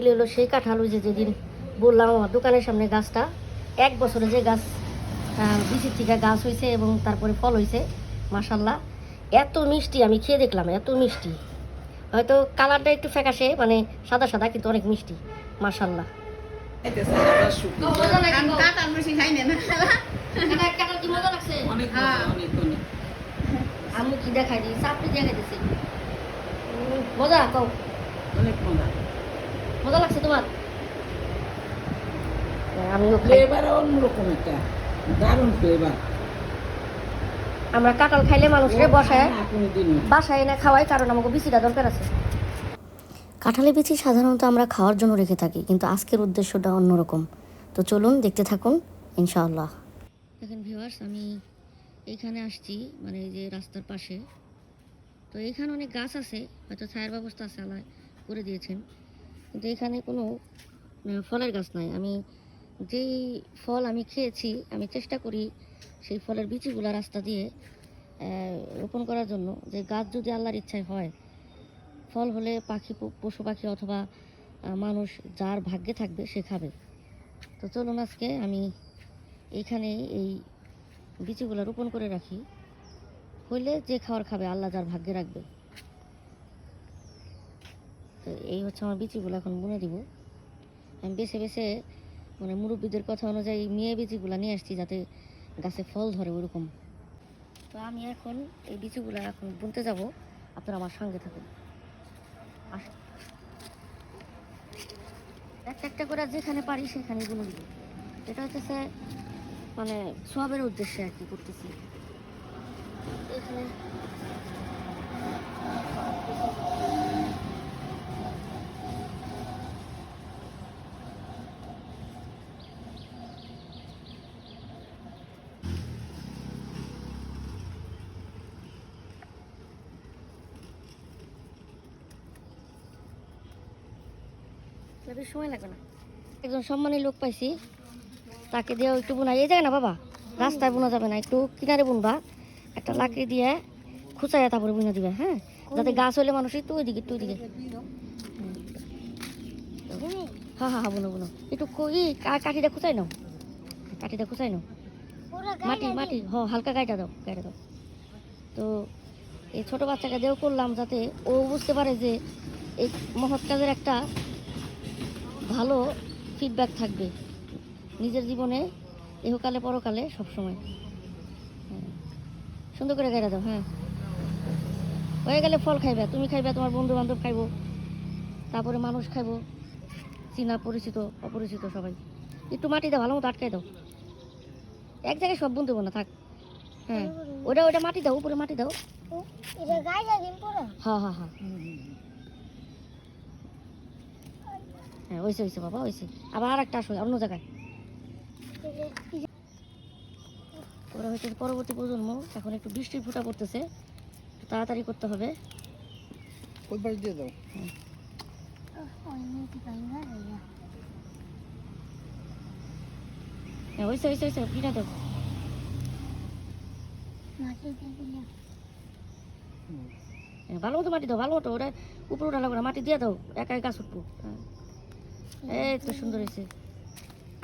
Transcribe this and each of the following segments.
এগুলি হলো সেই কাঁঠাল ওই যে যেদিন বললাম আমার দোকানের সামনে গাছটা এক বছরে যে গাছ আহ, বিচির থেকে গাছ হয়েছে এবং তারপরে ফল হয়েছে মাসাল্লাহ এত মিষ্টি আমি খেয়ে দেখলাম এত মিষ্টি। হয়তো কালারটা একটু ফ্যাকাশে মানে সাদা সাদা কিন্তু অনেক মিষ্টি মাসাল্লাহ হ্যাঁ। আমি কি দেখাই দিই মজা কও। অনেক মজা। মজা লাগছে তোমার? আমিও খাই। ফ্লেভার অন্যরকম একটা দারুণ ফ্লেভার। আমরা কাঁঠাল খাইলে মানুষের বসায় বাসায় এনে খাওয়াই কারণ আমাকে বিচিটা দরকার আছে। কাঁঠালের বিচি সাধারণত আমরা খাওয়ার জন্য রেখে থাকি কিন্তু আজকের উদ্দেশ্যটা অন্যরকম। তো চলুন দেখতে থাকুন ইনশাআল্লাহ। দেখেন ভিউয়ার্স আমি এইখানে আসছি মানে এই যে রাস্তার পাশে। তো এইখানে অনেক গাছ আছে হয়তো ছায়ার ব্যবস্থা আছে আল্লাহ করে দিয়েছেন। কিন্তু এখানে কোনো ফলের গাছ নাই। আমি যেই ফল আমি খেয়েছি, আমি চেষ্টা করি সেই ফলের বিচিগুলো রাস্তা দিয়ে রোপণ করার জন্য যে গাছ যদি আল্লাহর ইচ্ছায় হয়, ফল হলে পাখি পশু পাখি অথবা মানুষ যার ভাগ্যে থাকবে সে খাবে। তো চলুন আজকে আমি এইখানে এই বিচিগুলো রোপণ করে রাখি। হইলে যে খাওয়ার খাবে, আল্লাহ যার ভাগ্যে রাখবে। তো এই হচ্ছে আমার বিচিগুলো এখন বুনে দিব। আমি বেছে বেছে মানে মুরব্বীদের কথা অনুযায়ী মেয়ে বিচিগুলো নিয়ে আসছি যাতে গাছে ফল ধরে ওরকম। তো আমি এখন এই বিচিগুলো এখন বুনতে যাব। আপনারা আমার সঙ্গে থাকুন। একটা একটা করে যেখানে পারি সেখানে বুনে দিব। এটা হচ্ছে মানে সবের উদ্দেশ্যে আর কি করতেছি। এখানে সময় লাগবে না। একজন সম্মানী লোক পাইছি, তাকে দিয়েও একটু বোনা এই জায়গা না বাবা, রাস্তায় বোনা যাবে না, একটু কিনারে বুনবা। একটা লাকড়ি দিয়ে খুচাইয়া তারপরে বুনে দিবে হ্যাঁ? যাতে গাছ হলে মানুষ একটু ওইদিকে একটু ওইদিকে। হ্যাঁ হ্যাঁ হ্যাঁ বুনো বুনো। একটু ই কাঠিটা খুচাই নাও। কাঠিটা খুচাই নাও। মাটি মাটি, হ, হালকা গাইটা দাও গাইটা দাও। তো এই ছোট বাচ্চাকে দিয়েও করলাম যাতে ও বুঝতে পারে যে এই মহৎ কাজের একটা ভালো ফিডব্যাক থাকবে। নিজের জীবনে এহকালে পরকালে সবসময়। হ্যাঁ। সুন্দর করে গাইরা দাও হ্যাঁ। হয়ে গেলে ফল খাইবে তুমি খাইবে তোমার বন্ধু বান্ধব খাইবো তারপরে মানুষ খাইবো চীনা পরিচিত অপরিচিত সবাই। একটু মাটি দাও ভালো মতো আটকাই দাও। এক জায়গায় সব বুনতে না থাক। হ্যাঁ ওটা ওটা মাটি দাও উপরে মাটি দাও। হ্যাঁ হ্যাঁ হ্যাঁ হ্যাঁ ওইসে ওইসে বাবা ওইসে আবার আর একটা আসো অন্য জায়গায়। ওরা হচ্ছে পরবর্তী প্রজন্ম এখন একটু বৃষ্টির ফোঁটা পড়তেছে তাড়াতাড়ি করতে হবে। ওই পাশ দিয়ে দাও হ্যাঁ ওইসে ওইসে ওইসে কিনা দাও হ্যাঁ, ভালো মতো মাটি দাও ভালো মতো ওটা উপরে উঠা লাগবে না, মাটি দিয়ে দাও একা একা উঠবো। হ্যাঁ। এই তো সুন্দর হয়েছে।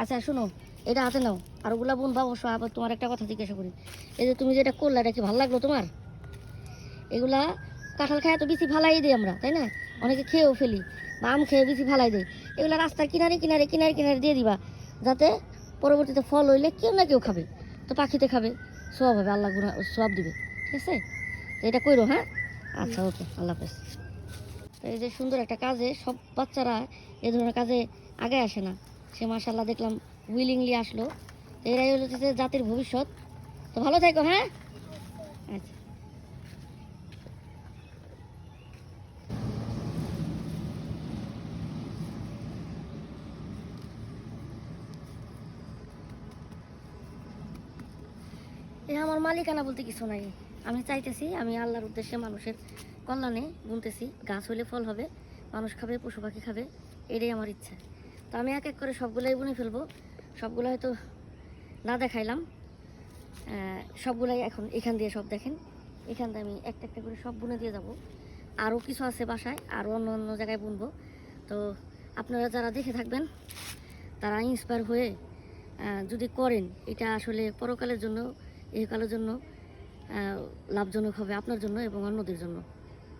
আচ্ছা শোনো, এটা হাতে নাও। আর ওগুলা বোন বাবু আবার তোমার একটা কথা জিজ্ঞাসা করি। এই যে তুমি যেটা করলে, এটা কি ভালো লাগল তোমার? এগুলা কাঁঠাল খায় তো বেশি ফালাই দিই আমরা, তাই না? অনেকে খেয়েও ফেলি, বা আম খেয়ে বেশি ফালাই দেয় এগুলা রাস্তার কিনারে কিনারে কিনারে কিনারে দিয়ে দিবা, যাতে পরবর্তীতে ফল হইলে কেউ না কেউ খাবে। তো পাখিতে খাবে, সব হবে, আল্লাহ গুণা সব দিবে, ঠিক আছে? তো এটা কইরো হ্যাঁ? আচ্ছা ওকে, আল্লাহ হাফেজ। এই যে সুন্দর একটা কাজে, সব বাচ্চারা এ ধরনের কাজে আগে আসে না। সে মাসাল্লাহ দেখলাম উইলিংলি আসলো। এরাই যে জাতির ভবিষ্যৎ। তো ভালো থাকো হ্যাঁ? আচ্ছা। এ আমার মালিকানা বলতে কিছু নাই। আমি চাইতেছি আমি আল্লাহর উদ্দেশ্যে মানুষের কল্যাণে গুনতেছি, গাছ হলে ফল হবে, মানুষ খাবে, পশু পাখি খাবে, এটাই আমার ইচ্ছা। তো আমি এক এক করে সবগুলাই বুনে ফেলব, সবগুলো হয়তো না দেখাইলাম। সবগুলাই এখন এখান দিয়ে সব দেখেন। এখান দিয়ে আমি একটা একটা করে সব বুনে দিয়ে যাব। আরও কিছু আছে বাসায়, আরও অন্য অন্য জায়গায় বুনবো। তো আপনারা যারা দেখে থাকবেন, তারা ইন্সপায়ার হয়ে যদি করেন, এটা আসলে পরকালের জন্য ইহকালের জন্য লাভজনক হবে আপনার জন্য এবং অন্যদের জন্য।